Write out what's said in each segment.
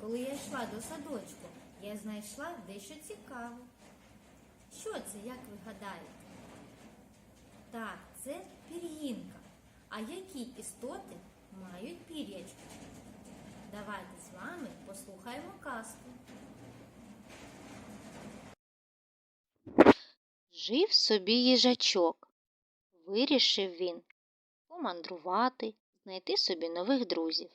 коли я йшла до садочку, я знайшла дещо цікаве. Що це, як ви гадаєте? Так, це пір'їнка. А які істоти мають пір'ячко? Давайте з вами послухаємо казку. Жив собі їжачок. Вирішив він помандрувати, знайти собі нових друзів.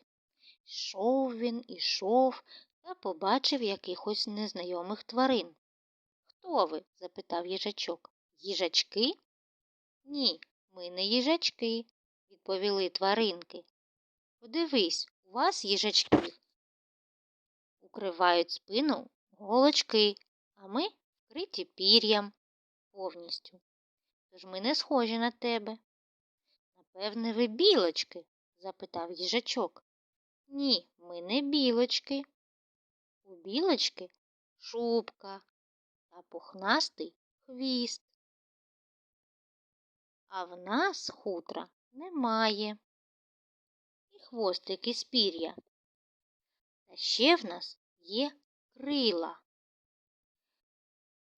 Йшов він, ішов та побачив якихось незнайомих тварин. Хто ви? запитав їжачок. Їжачки? Ні, ми не їжачки, відповіли тваринки. Подивись, у вас їжачки укривають спину голочки, а ми вкриті пір'ям повністю. Тож ми не схожі на тебе. Напевне, ви білочки? запитав їжачок. Ні, ми не білочки. У білочки шубка та пухнастий хвіст. А в нас хутра немає. І хвостики з пір'я. Та ще в нас є крила.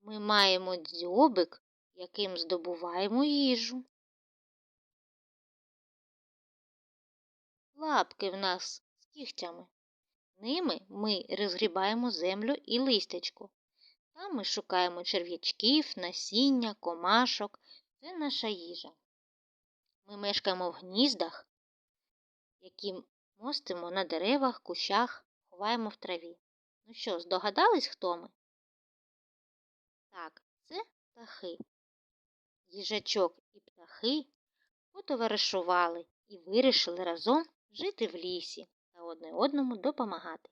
Ми маємо дзьобик, яким здобуваємо їжу. Лапки в нас кігтями. Ними ми розгрібаємо землю і листячко. Там ми шукаємо черв'ячків, насіння, комашок. Це наша їжа. Ми мешкаємо в гніздах, які мостимо на деревах, кущах, ховаємо в траві. Ну що, здогадались, хто ми? Так, це птахи. Їжачок і птахи потоваришували і вирішили разом жити в лісі одне одному допомагати.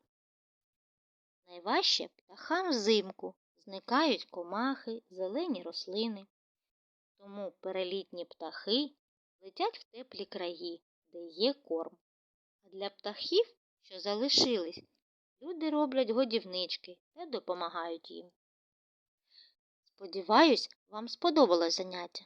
Найважче птахам взимку зникають комахи, зелені рослини. Тому перелітні птахи летять в теплі краї, де є корм. А для птахів, що залишились, люди роблять годівнички та допомагають їм. Сподіваюсь, вам сподобалось заняття.